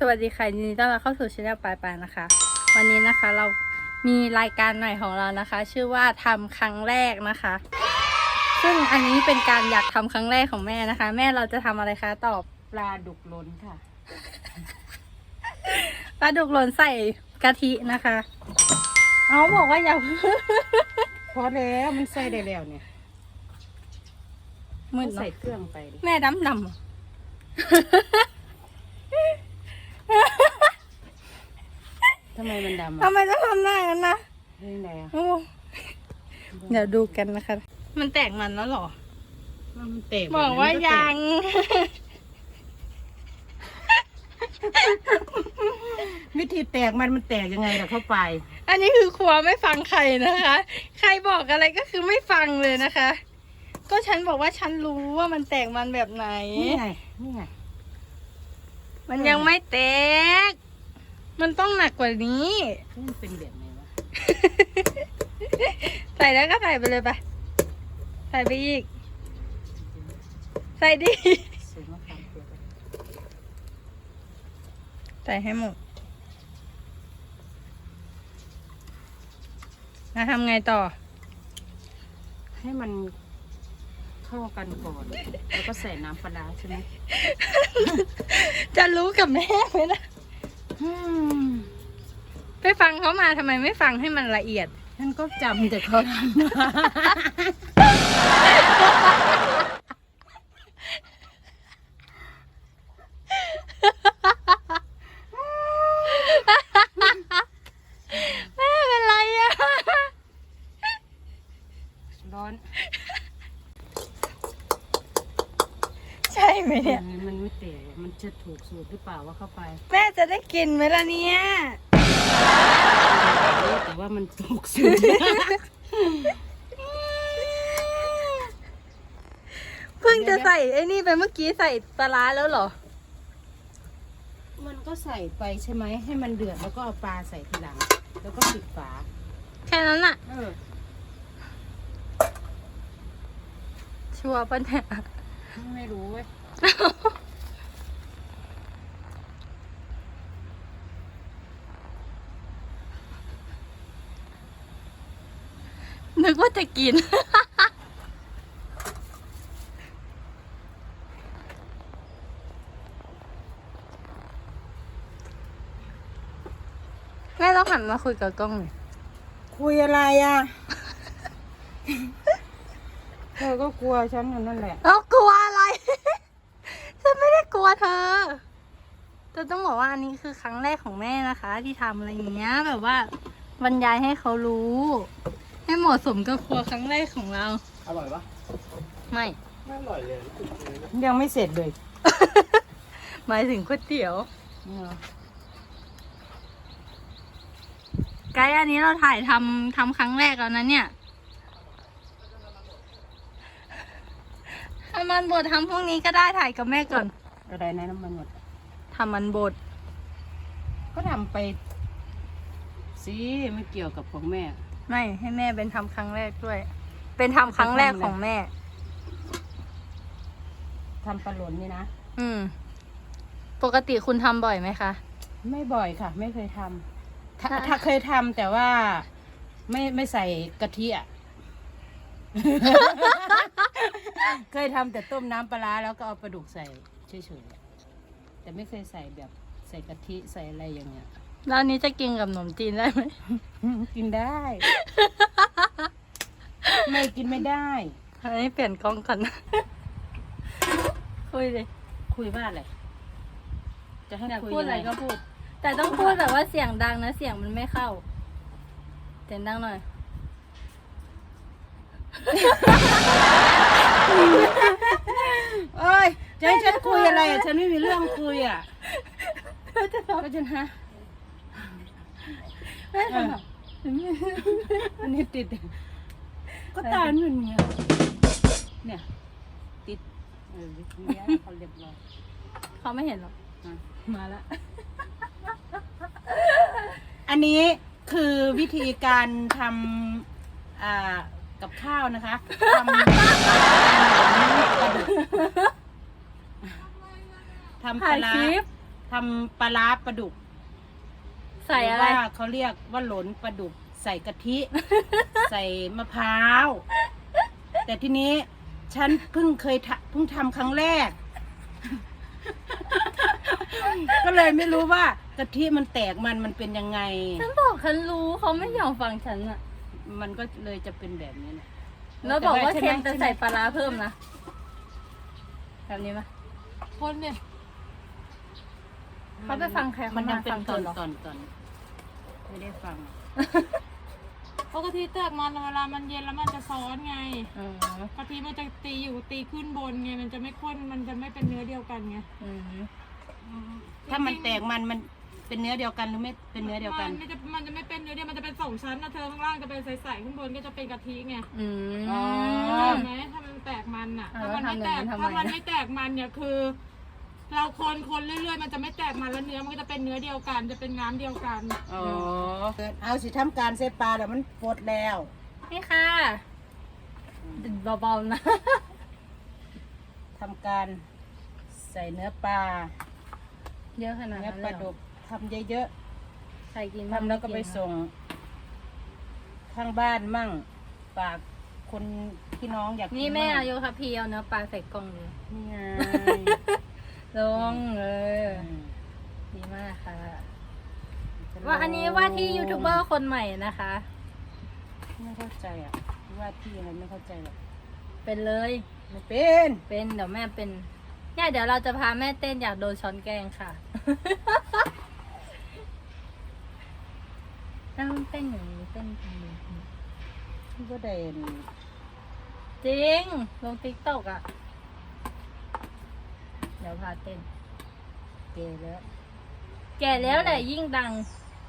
สวัสดีค่ะยินดีต้อนรับเข้าสู่ช anel ปลายปลายนะคะ วันนี้นะคะเรามีรายการใหม่ของเรานะคะ ชื่อว่าทำครั้งแรกนะคะ ซึ่งอันนี้เป็นการอยากทำครั้งแรกของแม่นะคะ แม่เราจะทำอะไรคะตอบปลาดุกล้นค่ะปลาดุกหล่นใส่กะทินะคะ เอาบอกว่าอย่าพอแล้วมันใส่ได้แล้วเนี่ยมืดใส่เนาะเครื่องไปดิแม่ดำดำอะ ทำไมมันดำทำอะไมต้องทำหน้ากันนะเฮ้ยไหนอะโอ้เดี๋ยวดูกันนะคะ มันแตกมันแล้วเหรอ มันเตะบอกว่ายัง วิธีแตกมันมันแตกยังไงล่ะเข้าไป อันนี้คือครัวไม่ฟังใครนะคะ ใครบอกอะไรก็คือไม่ฟังเลยนะคะ ก็ฉันบอกว่าฉันรู้ว่ามันแตกมันแบบไหน นี่ไง นี่ไงมันยังไม่แตก มันต้องหนักกว่านี้ มันเป็นแบบไหนวะใส่แล้วก็ใส่ไปเลยไป ใส่ไปอีก ใส่ดิ สูงมะขามเปียกอะใส่ให้หมดแล้วทำไงต่อ ให้มันเข้ากันก่อน แล้วก็ใส่น้ำปลาร้าใช่ไหม จะรู้กับแม่ไหมนะอืม ไปฟังเขามาทำไมไม่ฟังให้มันละเอียด ฉันก็จำแต่เขาทำมาแม่เป็นไรอะร้อน ใช่ไหมเนี่ยมัน ไม่เตะมันจะถูกสูตรหรือเปล่าว่าเข้าไปแม่จะได้กินไหมล่ะเนี่ย แต่ว่ามันถูกสูตร เพิ่งจะใส่ไอ้นี่ไปเมื่อกี้ใส่ปลาร้าแล้วเหรอ มันก็ใส่ไปใช่ไหมให้มันเดือดแล้วก็เอาปลาใส่ทีหลัง แล้วก็ปิดฝาแค่นั้นอะเออชัวร์ปะเนี่ยไม่รู้เว้ย นึกว่าจะกิน แม่ต้องหันมาคุยกับกล้องหน่อยคุยอะไรอะ เธอก็กลัวฉันอยู่นั่นแหละ แล้วกลัวอะไร ฉันไม่ได้กลัวเธอแต่ต้องบอกว่าอันนี้คือครั้งแรกของแม่นะคะ ที่ทำอะไรอย่างเงี้ย แบบว่าบรรยายให้เขารู้ ให้เหมาะสมกับครัวครั้งแรกของเรา อร่อยปะไม่ ไม่อร่อยเลยยังไม่เสร็จเลยหมายถึงก๋วยเตี๋ยวเออไกด์อันนี้เราถ่ายทำทำครั้งแรกแล้วนะเนี่ยทำมันบดทำพรุ่งนี้ก็ได้ถ่ายกับแม่ก่อนอะไรนะน้ำมันหมด ทำมันบดก็ทำไปสิไม่เกี่ยวกับของแม่ ไม่ให้แม่เป็นทำครั้งแรกด้วย เป็นทำครั้งแรกของแม่ ทำปลาหลนนี่นะ อืม ปกติคุณทำบ่อยไหมคะ ไม่บ่อยค่ะ ไม่เคยทำถ้าถ้าเคยทำแต่ว่า ไม่ไม่ใส่กะทิอะ เคยทำแต่ต้มน้ำปลาร้าแล้วก็เอาปลาดุกใส่เฉยๆอะแต่ไม่เคยใส่แบบใส่กะทิใส่อะไรอย่างเงี้ย แล้วอันนี้จะกินกับขนมจีนได้ไหม กินได้ ไม่กินไม่ได้ อันนี้เปลี่ยนกล้องก่อนคุยเลยคุยว่าอะไรจะให้อยากคุยพูดยังอะไรไงก็พูด แต่ต้องพูดแบบว่าเสียงดังนะ เสียงมันไม่เข้า เสียงดังหน่อย เอ้ยจะให้ฉันคุยอะไรอะฉันไม่มีเรื่องคุยอะก็จะฮะแม่ทำแบบ อันนี้ติด ก็ตามันเป็นเงี้ยเนี่ย ติดเออเนี้ยเขาเรียบร้อยเขาไม่เห็นหรอกอะมาแล้ว อันนี้คือวิธีการทำอ่ากับข้าวนะคะทำทำปถ่าลายร้าคลิปทำปลาร้าปลาดุก ใส่อะไรหว่าเขาเรียกว่าหลนปลาดุกใส่กะทิ ใส่มะพร้าว แต่ทีนี้ฉันเพิ่งเคยทำเพิ่งทำครั้งแรก ก็เลยไม่รู้ว่ากะทิมันแตกมันมันเป็นยังไง ฉันบอกฉันรู้เขาไม่ยอมฟังฉันอะมันก็เลยจะเป็นแบบนี้นะแล้วบอกว่าใช่เค็ไหมจะใส่ปลาร้าเพิ่มนะแบบนี้ไหมคนเนี่ย เขาไปฟังใครมันเขายังมาเป็นฟังตอนเธอเหรอตอนตอนไม่ได้ฟังเพราะกะทิแตกมันเวลามันเย็นแล้วมันจะซ้อนไงอืมกะทิมันจะตีอยู่ตีขึ้นบนไงมันจะไม่ข้นมันจะไม่เป็นเนื้อเดียวกันไงอืมถ้ามันแตกมันมันเป็นเนื้อเดียวกันหรือไม่เป็นเนื้อเดียวกันมันไม่จะมันจะไม่เป็นเนื้อเดียวมันจะเป็นสองชั้นนะเธอข้างล่างจะเป็นใสๆข้างบนก็จะเป็นกะทิไงอืมอ๋อเข้าใจไหมถ้ามันแตกมันอะอ่าถ้ามันไม่แตกแล้วทำอย่างนั้นทำไมถ้ามันไม่แตกมันเนี่ยคือ เราคนคนเรื่อยๆ มันจะไม่แตกมันแล้วเนื้อมันก็จะเป็นเนื้อเดียวกัน จะเป็นน้ำเดียวกันอ๋อเอาสิทำการเซปลาเดี๋ยวมันฟดแล้ว นี่ค่ะเบาๆนะทำการใส่เนื้อปลาเยอะขนาดเนื้อนั้นปเลลายเหรดุอกทำเยอะใครกินๆบ้างทำแล้วก็ไปส่ง ข้างบ้านมั่งฝากคนพี่น้องอยากกินี่แม่งอายุค่ะพี่เอาเนื้อปลาใส่กล่องเลยนี่ไง ลงเอออืมดีมากค่ะ ว่าอันนี้ว่าที่ยูทูบเบอร์คนใหม่นะคะ ไม่เข้าใจอะว่าที่อะไรไม่เข้าใจหรอกเป็นเลย ไม่เป็นเป็นเดี๋ยวแม่เป็นเนี่ยเดี๋ยวเราจะพาแม่เต้นอยากโดนช้อนแกงค่ะถ้ามันเต้นอย่างนี้เต้นทำไมที่ก็เด่นจริงลงติ๊กต็อกอะเดี๋ยวพาเต้นเกแล้ว แก่แล้วแหละยิ่งดัง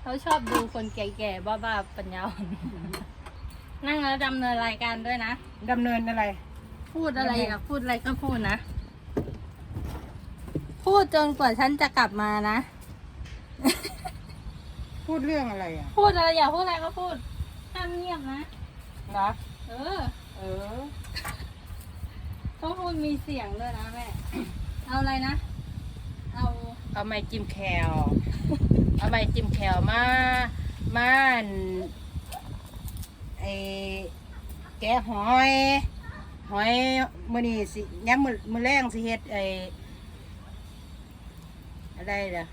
เขาชอบดูคนแก่ๆบ้าๆปัญญาอ่อนนั่งแล้วดำเนินรายการด้วยนะ ดำเนินอะไร พูดอะไรอะพูดอะไรก็พูดนะ พูดจนกว่าฉันจะกลับมานะ พูดเรื่องอะไรอะพูดอะไรอย่าพูดอะไรก็พูดห้ามเงียบนะเหรอเออ เออ ต้องพูดมีเสียงด้วยนะแม่ เอาอะไรนะ เอาเอาไม้จิ้มแคลเอาไม้จิ้มแคลมามาอั่นไอแกะหอย หอยมื้อนี้สิย้ำมื้อมื้อแรงสิเฮ็ดไออะไรล่ะ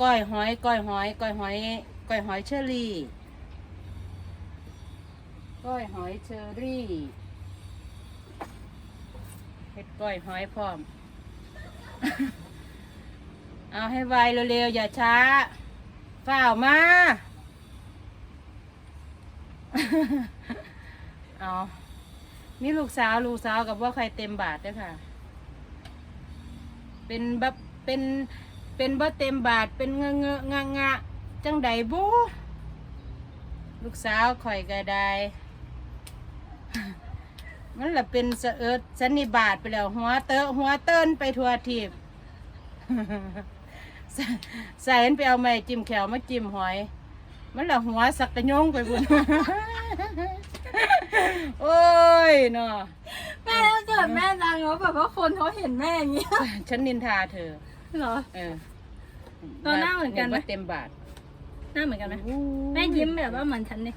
ก้อยหอย ก้อยหอย ก้อยหอย ก้อยหอยเชอรี่ ก้อยหอยเชอรี่ เฮ็ดก้อยหอยพร้อม เอาให้ไวเร็วๆอย่าช้าฝ้าวมาเอามีลูกสาวลูกสาวกับว่าใครเต็มบาทเด้วยค่ะ เป็นแบบเป็นเป็นบ่เต็มบาทเป็นเงอะเงอะงะงะจังใดบูลูกสาวข่อยก็ได้ มันละเป็นสะเอิดสันนิบาตไปแล้ว หัวเตอะหัวเติ้นไปทั่วทีบ ใส่ใส่เห็นไปเอาไม้จิ้มแขวมาจิ้มหอย มันละหัวสักตะยงไปบุญ โอ้ยเนาะแม่ถ้าเกิดแม่ดังแล้วแบบว่าคนเขาเห็นแม่อย่างเงี้ยฉันนินทาเธอ เหรอ เออเราหน้าเหมือนกันไหม ว่าเต็มบาทหน้าเหมือนกันไหมแม่ยิ้มแบบว่าเหมือนฉันเนี่ย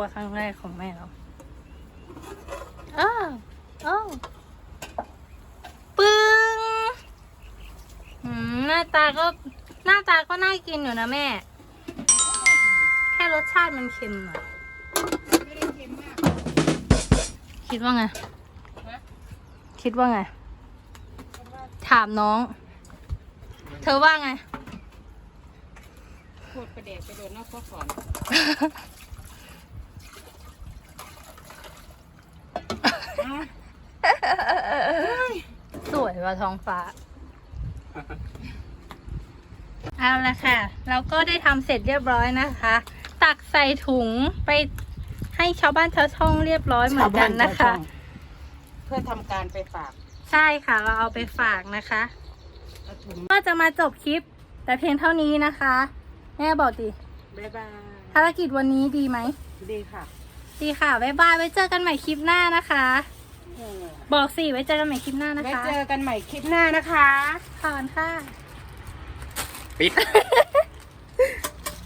รัวครั้งแรกของแม่เราเออเออปึ้งอืมหน้าตาก็หน้าตาก็น่ากินอยู่นะแม่ แค่รสชาติมันเค็มหน่อยไม่ได้เค็มมากคิดว่าไงนะคิดว่าไง ถามน้อง เธอว่าไง พูดประเดี๋ยวไปโดนนอกข้อก่อน ส วยว่าท้องฟ้า เอาละค่ะ เราก็ได้ทำเสร็จเรียบร้อยนะคะ ตักใส่ถุงไปให้ชาวบ้านชาวช่องเรียบร้อยเหมือนกันนะคะ เพื่อทำการไปฝาก ใช่ค่ะ เราเอาไปฝากนะคะเอาถุงก็จะมาจบคลิป แต่เพียงเท่านี้นะคะ แม่บอกดิบ๊ายบายภารกิจวันนี้ดีไหม ดีค่ะ ดีค่ะ บ๊ายบาย ไว้เจอกันใหม่คลิปหน้านะคะ บอกสิไว้เจอกันใหม่คลิปหน้านะไว้คะเจอกันใหม่คลิปหน้านะคะผ่านค่ะ ปิด